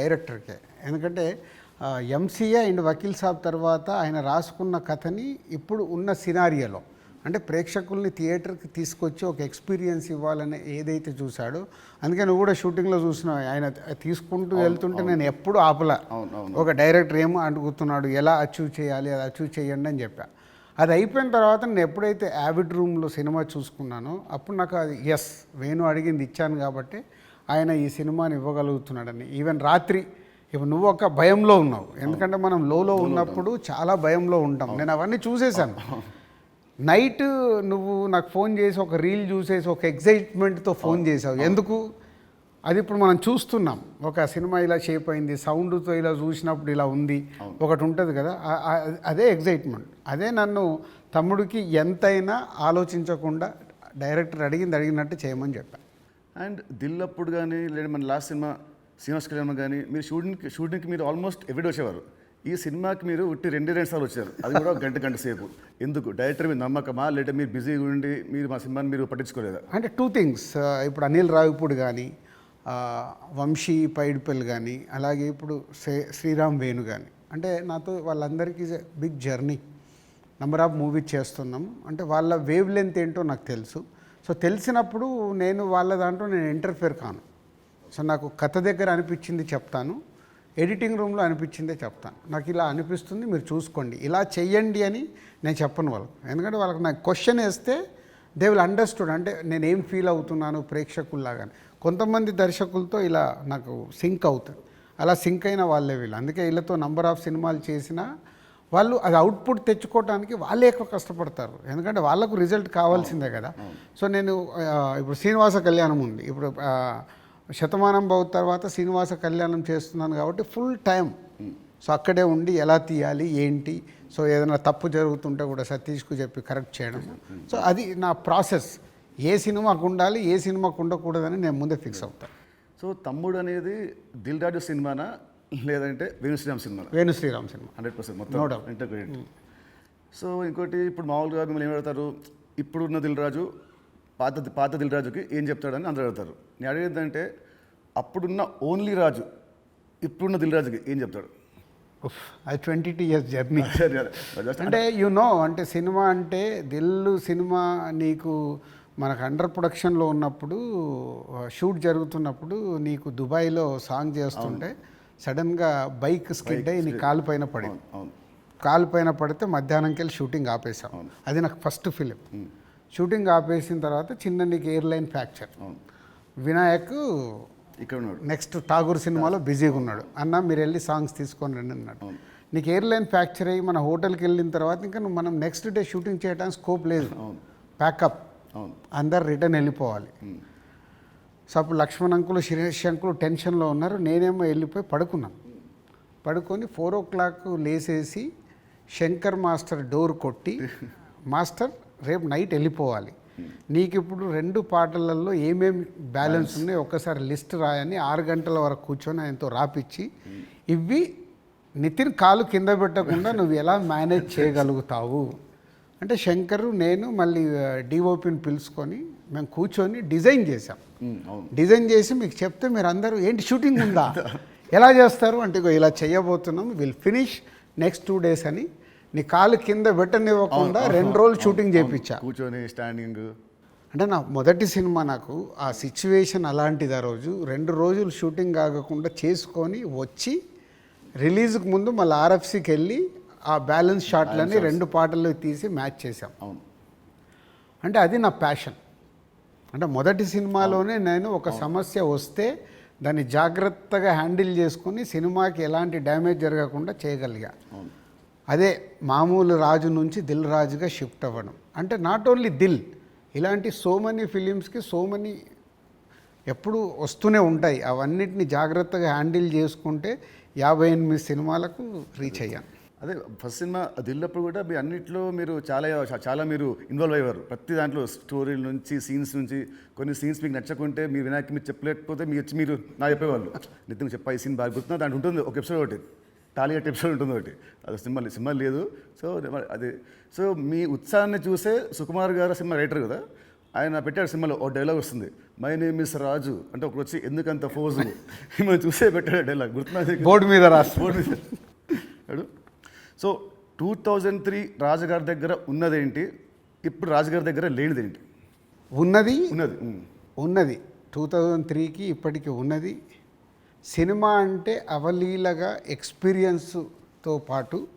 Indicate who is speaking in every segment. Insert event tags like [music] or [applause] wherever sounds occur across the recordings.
Speaker 1: డైరెక్టర్కే. ఎందుకంటే MCA and Vakeel Saab తర్వాత ఆయన రాసుకున్న కథని ఇప్పుడు ఉన్న సినారియోలో. అంటే ప్రేక్షకుల్ని థియేటర్కి తీసుకొచ్చి ఒక ఎక్స్పీరియన్స్ ఇవ్వాలని ఏదైతే చూశాడో అందుకే నువ్వు కూడా షూటింగ్లో చూసినావు. ఆయన తీసుకుంటూ వెళ్తుంటే నేను ఎప్పుడు ఆపలా. ఒక డైరెక్టర్ ఏమో అడుగుతున్నాడు ఎలా అచీవ్ చేయాలి అది అచీవ్ చేయండి అని చెప్పా. అది అయిపోయిన తర్వాత నేను ఎప్పుడైతే యావిడ్ రూమ్లో సినిమా చూసుకున్నానో అప్పుడు నాకు అది ఎస్ వేణు అడిగింది ఇచ్చాను కాబట్టి ఆయన ఈ సినిమాని ఇవ్వగలుగుతున్నాడని. ఈవెన్ రాత్రి ఇప్పుడు నువ్వు ఒక భయంలో ఉన్నావు. ఎందుకంటే మనం లోలో ఉన్నప్పుడు చాలా భయంలో ఉంటాం. నేను అవన్నీ చూసేశాను. నైట్ నువ్వు నాకు ఫోన్ చేసి ఒక రీల్ చూసేసి ఒక ఎగ్జైట్మెంట్తో ఫోన్ చేసావు ఎందుకు? అది ఇప్పుడు మనం చూస్తున్నాం. ఒక సినిమా ఇలా షేప్ అయింది సౌండ్తో ఇలా చూసినప్పుడు ఇలా ఉంది. ఒకటి ఉంటుంది కదా. అదే ఎగ్జైట్మెంట్ అదే నన్ను తమ్ముడికి ఎంతైనా ఆలోచించకుండా డైరెక్టర్ అడిగింది అడిగినట్టు చేయమని చెప్పా.
Speaker 2: అండ్ దిల్ అప్పుడు కానీ లేదా మన లాస్ట్ సినిమా శ్రీనివాస్ కళ్యాణ్ కానీ మీరు షూటింగ్కి షూటింగ్కి మీరు ఆల్మోస్ట్ ఎవ్రీడే వచ్చేవారు. ఈ సినిమాకి మీరు ఉట్టి రెండే రెండు సార్లు వచ్చారు. అది కూడా గంట గంట సేపు. ఎందుకు? డైరెక్టర్ మీద నమ్మకమా? లేదా మీరు బిజీగా ఉండి మీరు మా సినిమాని మీరు పట్టించుకోలేదా?
Speaker 1: అంటే టూ థింగ్స్. ఇప్పుడు అనిల్ రావిపూడి కానీ వంశీ పైడిపల్లి కానీ అలాగే ఇప్పుడు శ్రీ శ్రీరామ్ వేణు కానీ అంటే నాతో వాళ్ళందరికీ big journey. Number of movies చేస్తున్నాం. అంటే వాళ్ళ వేవ్ లెంత్ ఏంటో నాకు తెలుసు. సో తెలిసినప్పుడు నేను వాళ్ళ దాంట్లో నేను ఇంటర్ఫియర్ కాను. సో నాకు కథ దగ్గర అనిపించింది చెప్తాను. ఎడిటింగ్ రూమ్లో అనిపించిందే చెప్తాను. నాకు ఇలా అనిపిస్తుంది మీరు చూసుకోండి. ఇలా చెయ్యండి అని నేను చెప్పను వాళ్ళకు. ఎందుకంటే వాళ్ళకి నాకు క్వశ్చన్ వేస్తే దే విల్ అండర్స్టూడ్ అంటే నేను ఏం ఫీల్ అవుతున్నాను ప్రేక్షకుల్లాగా కొంతమంది దర్శకులతో ఇలా నాకు సింక్ అవుతుంది అలా సింక్ అయిన వాళ్ళే వీళ్ళు. అందుకే వీళ్ళతో నంబర్ ఆఫ్ సినిమాలు చేసినా వాళ్ళు అది అవుట్పుట్ తెచ్చుకోవడానికి వాళ్ళే ఎక్కువ కష్టపడతారు. ఎందుకంటే వాళ్ళకు రిజల్ట్ కావాల్సిందే కదా. సో నేను ఇప్పుడు శ్రీనివాస కళ్యాణం ఉంది. ఇప్పుడు శతమానం బౌ తర్వాత శ్రీనివాస కళ్యాణం చేస్తున్నాను కాబట్టి ఫుల్ టైం సో అక్కడే ఉండి ఎలా తీయాలి ఏంటి? సో ఏదైనా తప్పు జరుగుతుంటే కూడా సతీష్కు చెప్పి కరెక్ట్ చేయడం. సో అది నా ప్రాసెస్ ఏ సినిమాకు ఉండాలి ఏ సినిమాకు ఉండకూడదని నేను ముందే ఫిక్స్ అవుతాను
Speaker 2: సో తమ్ముడు అనేది దిల్ రాజు సినిమానా? లేదంటే వేణు శ్రీరామ్ సినిమానా
Speaker 1: Venu Sriram cinema.
Speaker 2: Hundred percent మొత్తం
Speaker 1: doubt.
Speaker 2: ఇంటర్ క్రెడిట్ సో ఇంకోటి ఇప్పుడు మామూలుగా మిమ్మల్ని ఏం అడుగుతారు? ఇప్పుడున్న దిల్ రాజు పాత పాత దిల్ రాజుకి ఏం చెప్తాడని అందరూ అడుగుతారు. నేను అడిగేది అంటే అప్పుడున్న ఓన్లీ రాజు ఇప్పుడున్న దిల్ రాజుకి ఏం చెప్తాడు?
Speaker 1: అది ట్వంటీ టూ ఇయర్స్ జర్నీ [laughs] [laughs] అంటే యు నో అంటే సినిమా అంటే దిల్లు సినిమా నీకు మనకు అండర్ ప్రొడక్షన్లో ఉన్నప్పుడు షూట్ జరుగుతున్నప్పుడు నీకు దుబాయ్లో సాంగ్ చేస్తుంటే సడన్గా బైక్ స్కిడ్ అయ్యి నీ కాలు పైన పడింది.
Speaker 2: అవును
Speaker 1: కాలు పైన పడితే మధ్యాహ్నంకి వెళ్ళి షూటింగ్ ఆపేసాం అది నాకు ఫస్ట్ ఫిలిం. షూటింగ్ ఆపేసిన తర్వాత చిన్న నీకు ఎయిర్లైన్ ఫ్రాక్చర్. వినాయక్
Speaker 2: ఇక్కడ
Speaker 1: నెక్స్ట్ ఠాగూర్ సినిమాలో బిజీగా ఉన్నాడు. అన్న మీరు వెళ్ళి సాంగ్స్ తీసుకొని రండి అన్నాడు. నీకు ఎయిర్లైన్ ఫ్రాక్చర్ అయ్యి మన హోటల్కి వెళ్ళిన తర్వాత ఇంకా నువ్వు మనం నెక్స్ట్ డే షూటింగ్ చేయడానికి స్కోప్ లేదు. Pack up. అందరు రిటర్న్ వెళ్ళిపోవాలి. సో అప్పుడు లక్ష్మణ్ అంకులు శిరీష్ అంకులు టెన్షన్లో ఉన్నారు. నేనేమో వెళ్ళిపోయి పడుకున్నాను. పడుకొని ఫోర్ ఓ క్లాక్ లేసేసి శంకర్ మాస్టర్ డోర్ కొట్టి మాస్టర్ రేపు నైట్ వెళ్ళిపోవాలి. నీకు ఇప్పుడు రెండు పాటలలో ఏమేమి బ్యాలెన్స్ ఉన్నాయో ఒక్కసారి లిస్ట్ రాయని ఆరు గంటల వరకు కూర్చొని ఆయనతో రాపిచ్చి ఇవి నితిన్ కాలు కింద పెట్టకుండా నువ్వు ఎలా మేనేజ్ చేయగలుగుతావు? అంటే శంకరు నేను మళ్ళీ డిఓపిని పిలుచుకొని మేము కూర్చొని డిజైన్ చేసాం డిజైన్ చేసి మీకు చెప్తే మీరు అందరూ ఏంటి షూటింగ్ ఉందా? ఎలా చేస్తారు? అంటే ఇలా చేయబోతున్నాం will finish next two days అని. నీ కాలు కింద పెట్టనివ్వకుండా రెండు రోజులు షూటింగ్ చేయించా
Speaker 2: కూర్చొని స్టాండింగ్
Speaker 1: అంటే నా మొదటి సినిమా నాకు ఆ సిచ్యువేషన్ అలాంటిది ఆ రోజు. రెండు రోజులు షూటింగ్ కాకుండా చేసుకొని వచ్చి రిలీజ్కి ముందు మళ్ళీ ఆర్ఎఫ్సికి వెళ్ళి ఆ బ్యాలెన్స్ షాట్లని రెండు పాటలు తీసి మ్యాచ్
Speaker 2: అవును.
Speaker 1: అంటే అది నా ప్యాషన్ అంటే మొదటి సినిమాలోనే నేను ఒక సమస్య వస్తే దాన్ని జాగ్రత్తగా హ్యాండిల్ చేసుకుని సినిమాకి ఎలాంటి డ్యామేజ్ జరగకుండా చేయగలిగా. అదే మామూలు రాజు నుంచి దిల్ రాజుగా షిఫ్ట్ అవ్వడం. అంటే నాట్ ఓన్లీ దిల్ ఇలాంటి సో మెనీ ఫిలిమ్స్కి సో మెనీ ఎప్పుడు వస్తూనే ఉంటాయి. అవన్నిటిని జాగ్రత్తగా హ్యాండిల్ చేసుకుంటే యాభై ఎనిమిది సినిమాలకు రీచ్ అయ్యాను.
Speaker 2: అదే ఫస్ట్ సినిమా దిల్లప్పుడు కూడా మీ అన్నిట్లో మీరు చాలా చాలా మీరు ఇన్వాల్వ్ అయ్యారు ప్రతి దాంట్లో స్టోరీల నుంచి సీన్స్ నుంచి కొన్ని సీన్స్ మీకు నచ్చకుంటే మీ వినాయక్ మీరు చెప్పలేకపోతే మీరు వచ్చి మీరు నా చెప్పేవాళ్ళు. నిత్యం చెప్పా ఈ సీన్ బాగా గుర్తున్నా దాంట్లో ఉంటుంది ఒక ఎపిసోడ్ ఒకటి. టాలీగట్ ఎపిసోడ్ ఉంటుంది ఒకటి. అది సినిమా సినిమా లేదు. సో అది సో మీ ఉత్సాహాన్ని చూసే సుకుమార్ గారు సినిమా రైటర్ కదా ఆయన పెట్టాడు సినిమాలో ఓ డైలాగ్ వస్తుంది. మై నేమ్ ఇస్ రాజు అంటే ఒకడు వచ్చి ఎందుకంత ఫోజు? [laughs] మిమ్మల్ని చూసే పెట్టాడు డైలాగ్ గుర్తున్నా
Speaker 1: బోర్డు మీద రాస్తా
Speaker 2: బోర్డు మీద. సో టూ థౌజండ్ త్రీ రాజుగారి దగ్గర ఉన్నదేంటి? ఇప్పుడు రాజుగారి దగ్గర లేనిదేంటి?
Speaker 1: ఉన్నది.
Speaker 2: ఉన్నది.
Speaker 1: ఉన్నది. టూ థౌజండ్ త్రీకి ఇప్పటికి ఉన్నది. సినిమా అంటే అవలీలగా ఎక్స్పీరియన్స్తో పాటు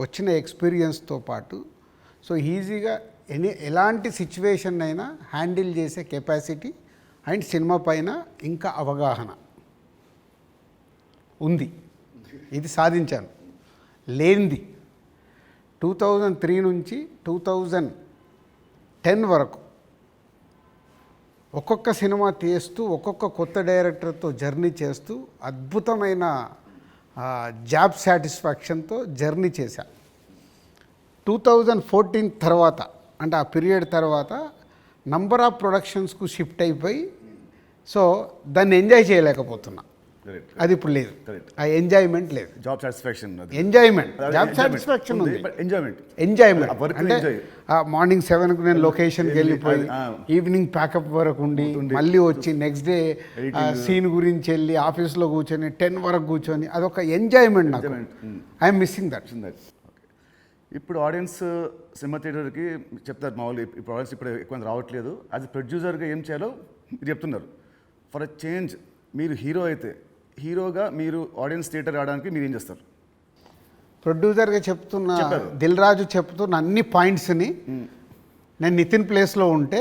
Speaker 1: వచ్చిన ఎక్స్పీరియన్స్తో పాటు సో ఈజీగా ఎనీ ఎలాంటి సిచ్యువేషన్ అయినా హ్యాండిల్ చేసే కెపాసిటీ అండ్ సినిమా పైన ఇంకా అవగాహన ఉంది. ఇది సాధించాను. లేనిది. టూ థౌజండ్ త్రీ నుంచి టూ థౌజండ్ టెన్ వరకు ఒక్కొక్క సినిమా తీస్తూ ఒక్కొక్క కొత్త డైరెక్టర్తో జర్నీ చేస్తూ అద్భుతమైన జాబ్ సాటిస్ఫాక్షన్తో జర్నీ చేశా. టూ థౌజండ్ ఫోర్టీన్ తర్వాత అంటే ఆ పీరియడ్ తర్వాత నంబర్ ఆఫ్ ప్రొడక్షన్స్కు షిఫ్ట్ అయిపోయి సో దాన్ని ఎంజాయ్ చేయలేకపోతున్నా. అది ఇప్పుడు లేదు. ఆ ఎంజాయ్మెంట్ లేదు.
Speaker 2: Job satisfaction
Speaker 1: enjoyment job. Satisfaction ఉంది
Speaker 2: ఎంజాయ్మెంట్
Speaker 1: ఎంజాయ్మెంట్ అంటే. మార్నింగ్ సెవెన్కి నేను లొకేషన్కి
Speaker 2: వెళ్ళి,
Speaker 1: వెళ్ళిపోయి. ఈవినింగ్ ప్యాకప్ వరకు ఉండి. మళ్ళీ వచ్చి నెక్స్ట్ డే. సీన్ గురించి వెళ్ళి ఆఫీస్లో కూర్చొని టెన్ వరకు కూర్చొని అదొక ఎంజాయ్మెంట్ నాకు. ఐఎమ్ మిస్సింగ్ దట్
Speaker 2: ఇప్పుడు ఆడియన్స్ సినిమా థియేటర్కి చెప్తారు మామూలు ఇప్పుడు ఆడియన్స్ ఇప్పుడు ఎక్కువ రావట్లేదు. అది ప్రొడ్యూసర్గా ఏం చేయాలో మీరు చెప్తున్నారు. ఫర్ అ చేంజ్ మీరు హీరో అయితే హీరోగా మీరు ఆడియన్స్ థియేటర్ రావడానికి మీరు ఏం చేస్తారు?
Speaker 1: ప్రొడ్యూసర్గా చెప్తున్న. దిల్ రాజు చెప్తున్న అన్ని పాయింట్స్ని నేను నితిన్ ప్లేస్లో ఉంటే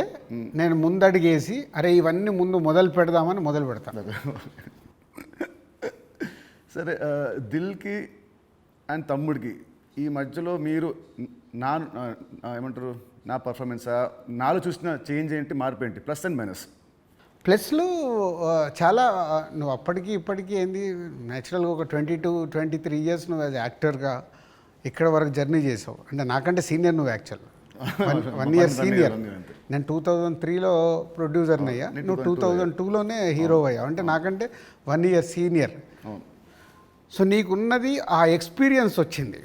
Speaker 1: నేను ముందడిగేసి అరే ఇవన్నీ ముందు మొదలు పెడదామని మొదలు పెడతాను
Speaker 2: సరే దిల్కి అండ్ తమ్ముడికి ఈ మధ్యలో మీరు నా ఏమంటారు నా పర్ఫార్మెన్సా నాలో చూసిన చేంజ్ ఏంటి మార్పు ఏంటి? Plus and minus.
Speaker 1: ప్లస్లు చాలా నువ్వు అప్పటికి ఇప్పటికీ ఏంది న్యాచురల్గా ఒక twenty two twenty three years నువ్వు యాజ్ యాక్టర్గా ఇక్కడ వరకు జర్నీ చేసావు. అంటే నాకంటే సీనియర్ నువ్వు actual one one year senior. నేను టూ థౌజండ్ త్రీలో ప్రొడ్యూసర్ని అయ్యా. నువ్వు టూ థౌజండ్ టూలోనే హీరో అయ్యావు. అంటే నాకంటే వన్ ఇయర్ సీనియర్ సో నీకున్నది ఆ ఎక్స్పీరియన్స్ వచ్చింది.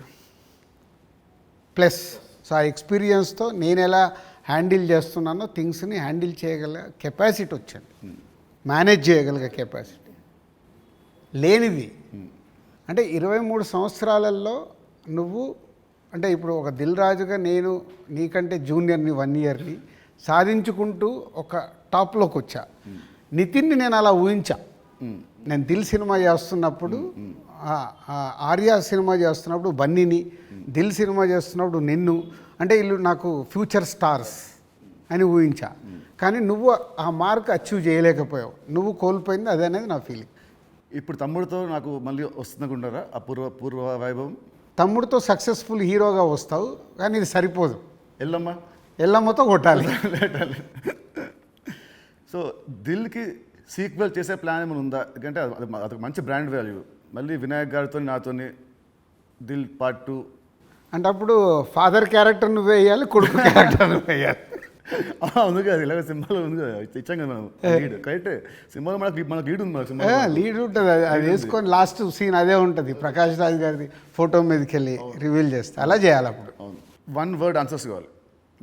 Speaker 1: ప్లస్ సో ఆ ఎక్స్పీరియన్స్తో నేను ఎలా హ్యాండిల్ చేస్తున్నానో థింగ్స్ని హ్యాండిల్ చేయగల కెపాసిటీ వచ్చింది మేనేజ్ చేయగలిగే కెపాసిటీ. లేనిది. అంటే ఇరవై మూడు సంవత్సరాలలో నువ్వు అంటే ఇప్పుడు ఒక దిల్ రాజుగా నేను నీకంటే జూనియర్ని వన్ ఇయర్ని సాధించుకుంటూ ఒక టాప్లోకి వచ్చా. నితిన్ని నేను అలా ఊహించా. నేను దిల్ సినిమా చేస్తున్నప్పుడు ఆర్య సినిమా చేస్తున్నప్పుడు బన్నీని దిల్ సినిమా చేస్తున్నప్పుడు నిన్ను అంటే వీళ్ళు నాకు ఫ్యూచర్ స్టార్స్ అని ఊహించా. కానీ నువ్వు ఆ మార్క్ అచీవ్ చేయలేకపోయావు. నువ్వు కోల్పోయింది అదే అనేది నా ఫీలింగ్
Speaker 2: ఇప్పుడు తమ్ముడితో నాకు మళ్ళీ వస్తుందనుకుంటారా ఆ పూర్వ పూర్వ వైభవం?
Speaker 1: తమ్ముడితో సక్సెస్ఫుల్ హీరోగా వస్తావు కానీ ఇది సరిపోదు.
Speaker 2: ఎల్లమ్మా?
Speaker 1: ఎల్లమ్మతో కొట్టాలి.
Speaker 2: సో దిల్కి సీక్వెల్ చేసే ప్లాన్ ఏమైనా ఉందా? ఎందుకంటే అది మంచి బ్రాండ్ వాల్యూ మళ్ళీ వినాయక్ గారితో నాతోని దిల్ పార్ట్ టూ
Speaker 1: అంటే అప్పుడు ఫాదర్ క్యారెక్టర్ నువ్వు వేయాలి కొడుకు క్యారెక్టర్ నువ్వు వేయాలి? [laughs]
Speaker 2: ఉంది కదా ఇలాగ సినిమాలో ఉంది కదా ఇచ్చాం కదా మనం. లీడ్ కరెక్టే సినిమాలో మనకు మనకు లీడ్ ఉంది మన సినిమా
Speaker 1: లీడ్ ఉంటుంది అది అది వేసుకొని లాస్ట్ సీన్ అదే ఉంటుంది ప్రకాష్ రాజ్ గారిది ఫోటో మీదకి వెళ్ళి రివీల్ చేస్తే అలా చేయాలి అప్పుడు.
Speaker 2: వన్ వర్డ్ ఆన్సర్స్ కావాలి.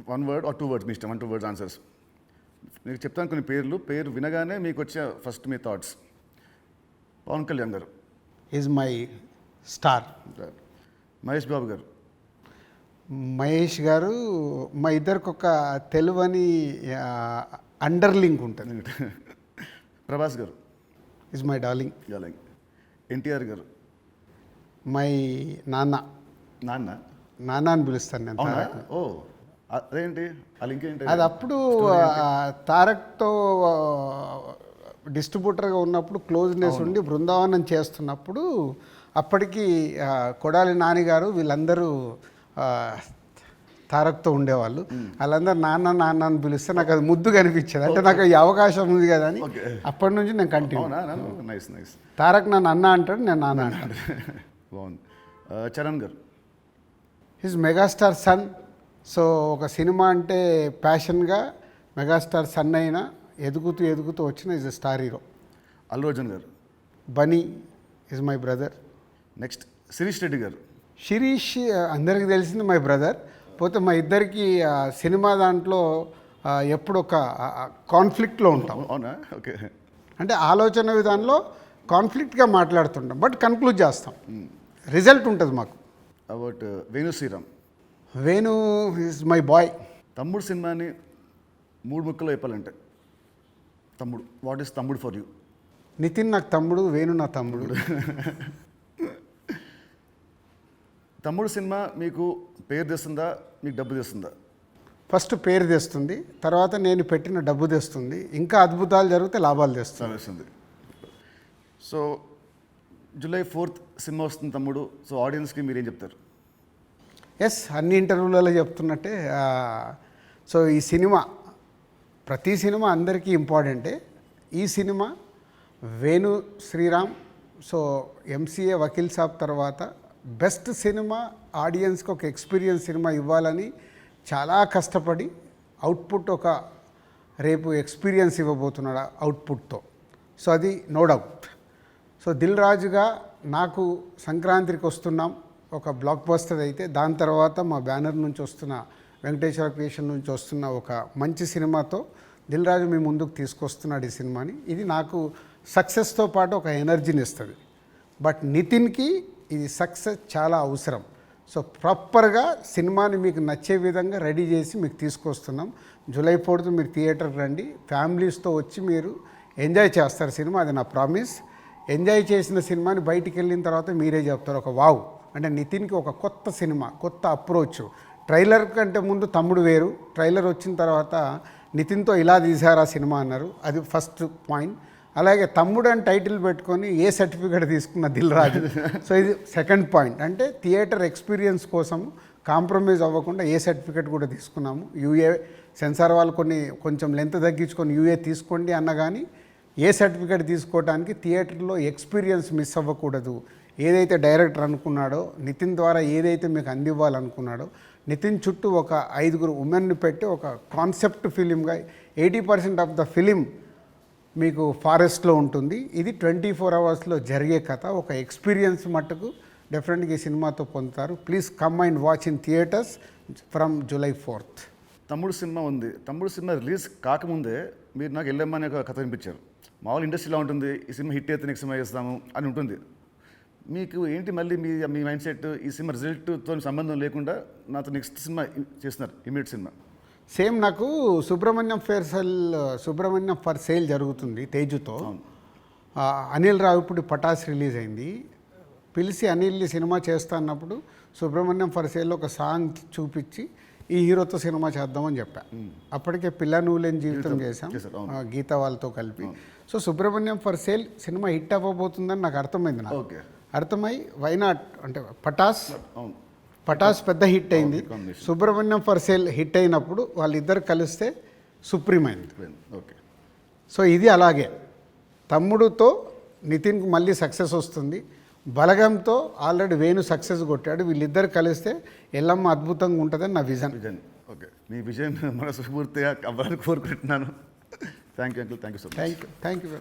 Speaker 2: One word or two words మీ ఇష్టం వన్ టూ వర్డ్స్ ఆన్సర్స్ మీకు చెప్తాను కొన్ని పేర్లు పేరు వినగానే మీకు వచ్చే first me thoughts Pawan Kalyan garu.
Speaker 1: Is my star
Speaker 2: Mahesh Babu garu.
Speaker 1: Mahesh garu మా ఇద్దరికి ఒక తెలువని అండర్లింక్ ఉంటుంది.
Speaker 2: ప్రభాస్ గారు.
Speaker 1: ఈజ్ మై డార్లింగ్
Speaker 2: అలాగే ఎన్టీఆర్ గారు.
Speaker 1: మై నాన్న.
Speaker 2: నాన్న?
Speaker 1: నాన్న అని పిలుస్తాను నేను.
Speaker 2: ఓ అదేంటి?
Speaker 1: అది అప్పుడు తారక్తో డిస్ట్రిబ్యూటర్గా ఉన్నప్పుడు క్లోజ్నెస్ ఉండి బృందావనం చేస్తున్నప్పుడు అప్పటికి కొడాలి నానిగారు వీళ్ళందరూ తారక్తో ఉండేవాళ్ళు. వాళ్ళందరూ నాన్న నాన్న అని పిలిస్తే నాకు అది ముద్దు కనిపించేది అంటే నాకు ఈ అవకాశం ఉంది కదా అని. అప్పటి నుంచి నేను కంటిన్యూ.
Speaker 2: Nice nice.
Speaker 1: తారక్ నన్ను అన్న అంటాడు నేను నాన్న అంటాను.
Speaker 2: బాగుంది. Charan garu.
Speaker 1: His megastar son so ఒక సినిమా అంటే ప్యాషన్గా మెగాస్టార్ సన్ అయినా ఎదుగుతూ ఎదుగుతూ వచ్చిన is star hero
Speaker 2: Allu Arjun garu.
Speaker 1: Bunny is my brother
Speaker 2: next Sirish Reddy garu.
Speaker 1: Sirish అందరికి తెలిసింది మై బ్రదర్ పోతే మా ఇద్దరికి సినిమా దాంట్లో ఎప్పుడు ఒక కాన్ఫ్లిక్ట్లో ఉంటాం.
Speaker 2: అవునా? ఓకే.
Speaker 1: అంటే ఆలోచన విధానంలో కాన్ఫ్లిక్ట్గా మాట్లాడుతుంటాం బట్ కన్క్లూడ్ చేస్తాం. రిజల్ట్ ఉంటుంది మాకు.
Speaker 2: About Venu Sriram
Speaker 1: Venu is my boy
Speaker 2: Thammudu సినిమాని మూడు ముక్కలు చెప్పాలంటే. Thammudu. What is Thammudu for you
Speaker 1: Nithiin నాకు తమ్ముడు వేణు నా తమ్ముడు. [laughs]
Speaker 2: తమ్ముడు సినిమా మీకు పేరు తెస్తుందా? మీకు డబ్బు తెస్తుందా?
Speaker 1: ఫస్ట్ పేరు తెస్తుంది తర్వాత నేను పెట్టిన డబ్బు తెస్తుంది. ఇంకా అద్భుతాలు జరిగితే లాభాలు తెస్తుంది.
Speaker 2: వేస్తుంది సో జూలై ఫోర్త్ సినిమా వస్తుంది తమ్ముడు. సో ఆడియన్స్కి మీరు ఏం చెప్తారు?
Speaker 1: ఎస్ అన్ని ఇంటర్వ్యూలలో చెప్తున్నట్టే సో ఈ సినిమా ప్రతి సినిమా అందరికీ ఇంపార్టెంటే. ఈ cinema Venu Sriram so MCA Vakeel Saab తర్వాత బెస్ట్ సినిమా ఆడియన్స్కి ఒక ఎక్స్పీరియన్స్ సినిమా ఇవ్వాలని చాలా కష్టపడి అవుట్పుట్ ఒక రేపు ఎక్స్పీరియన్స్ ఇవ్వబోతున్నాడు అవుట్పుట్తో. సో అది నో డౌట్. సో దిల్ రాజుగా నాకు సంక్రాంతికి వస్తున్నాం ఒక బ్లాక్ బస్టర్ అయితే దాని తర్వాత మా బ్యానర్ నుంచి వస్తున్న వెంకటేశ్వర క్రియేషన్ నుంచి వస్తున్న ఒక మంచి సినిమాతో దిల్ రాజు మీ ముందుకు తీసుకొస్తున్నాడు ఈ సినిమాని. ఇది నాకు సక్సెస్తో పాటు ఒక ఎనర్జీని ఇస్తుంది. బట్ నితిన్కి ఇది సక్సెస్ చాలా అవసరం. సో ప్రాపర్గా సినిమాని మీకు నచ్చే విధంగా రెడీ చేసి మీకు తీసుకొస్తున్నాం. జూలై ఫోర్త్ మీరు థియేటర్కి రండి. ఫ్యామిలీస్తో వచ్చి మీరు ఎంజాయ్ చేస్తారు సినిమా అది నా ప్రామిస్ ఎంజాయ్ చేసిన సినిమాని బయటికి వెళ్ళిన తర్వాత మీరే చెప్తారు. ఒక వావ్ అంటే నితిన్కి ఒక కొత్త సినిమా కొత్త అప్రోచ్ ట్రైలర్ కంటే ముందు తమ్ముడు వేరు. ట్రైలర్ వచ్చిన తర్వాత నితిన్తో ఇలా తీశారు ఆ సినిమా అన్నారు. అది ఫస్ట్ పాయింట్. అలాగే తమ్ముడు అని టైటిల్ పెట్టుకొని ఏ సర్టిఫికేట్ తీసుకున్న దిల్ రాజు. సో ఇది సెకండ్ పాయింట్. అంటే థియేటర్ ఎక్స్పీరియన్స్ కోసం కాంప్రమైజ్ అవ్వకుండా ఏ సర్టిఫికేట్ కూడా తీసుకున్నాము. యూఏ సెన్సార్ వాళ్ళు కొన్ని కొంచెం లెంత్ తగ్గించుకొని యూఏ తీసుకోండి అన్న కానీ ఏ సర్టిఫికేట్ తీసుకోవడానికి థియేటర్లో ఎక్స్పీరియన్స్ మిస్ అవ్వకూడదు. ఏదైతే డైరెక్టర్ అనుకున్నాడో నితిన్ ద్వారా ఏదైతే మీకు అందివ్వాలనుకున్నాడో నితిన్ చుట్టూ ఒక ఐదుగురు ఉమెన్ని పెట్టి ఒక concept ఫిలింగా eighty percent of the film మీకు ఫారెస్ట్లో ఉంటుంది. ఇది ట్వంటీ ఫోర్ అవర్స్లో జరిగే కథ. ఒక ఎక్స్పీరియన్స్ మట్టుకు డెఫినెట్గా ఈ సినిమాతో పొందుతారు. Please come and watch in theatres from July fourth.
Speaker 2: Thammudu cinema ఉంది. తమ్ముడు సినిమా రిలీజ్ కాకముందే మీరు నాకు వెళ్ళమ్మా అనే ఒక కథ వినిపించారు. మామూలు ఇండస్ట్రీలో ఉంటుంది. ఈ సినిమా హిట్ అయితే నెక్స్ట్ సినిమా చేస్తాము అని ఉంటుంది. మీకు ఏంటి మళ్ళీ మీ మీ మైండ్ సెట్ ఈ సినిమా రిజల్ట్తో సంబంధం లేకుండా నాతో నెక్స్ట్ సినిమా చేస్తున్నారు ఇమీడియట్ సినిమా?
Speaker 1: సేమ్ నాకు Subramanyam for sale Subramanyam for sale జరుగుతుంది తేజుతో. అనిల్ రావిపూడి పటాస్ రిలీజ్ అయింది. పిలిచి అనిల్ ఈ సినిమా చేస్తా అన్నప్పుడు సుబ్రహ్మణ్యం ఫర్ సేల్లో ఒక సాంగ్ చూపించి ఈ హీరోతో సినిమా చేద్దామని చెప్పా. అప్పటికే పిల్ల నువ్వు లేని జీవితం చేశాం. గీత వాళ్ళతో కలిపి. So Subrahmanyam for sale cinema hit అవ్వబోతుందని నాకు అర్థమైంది నాకు.
Speaker 2: ఓకే.
Speaker 1: అర్థమై వైనాట్ అంటే పటాస్
Speaker 2: అవును.
Speaker 1: పటాస్ పెద్ద హిట్ అయింది. సుబ్రహ్మణ్యం ఫర్ సేల్ హిట్ అయినప్పుడు వాళ్ళిద్దరు కలిస్తే సుప్రీం అయింది.
Speaker 2: ఓకే
Speaker 1: సో ఇది అలాగే. తమ్ముడుతో నితిన్కి మళ్ళీ సక్సెస్ వస్తుంది. బలగంతో ఆల్రెడీ వేణు సక్సెస్ కొట్టాడు. వీళ్ళిద్దరు కలిస్తే ఎల్లమ్మ అద్భుతంగా ఉంటుందని నా విజన్
Speaker 2: విజన్ ఓకే మీ విజన్ మనస్ఫూర్తిగా అవ్వాలని కోరుకుంటున్నాను. Thank you uncle thank you so much
Speaker 1: thank you thank you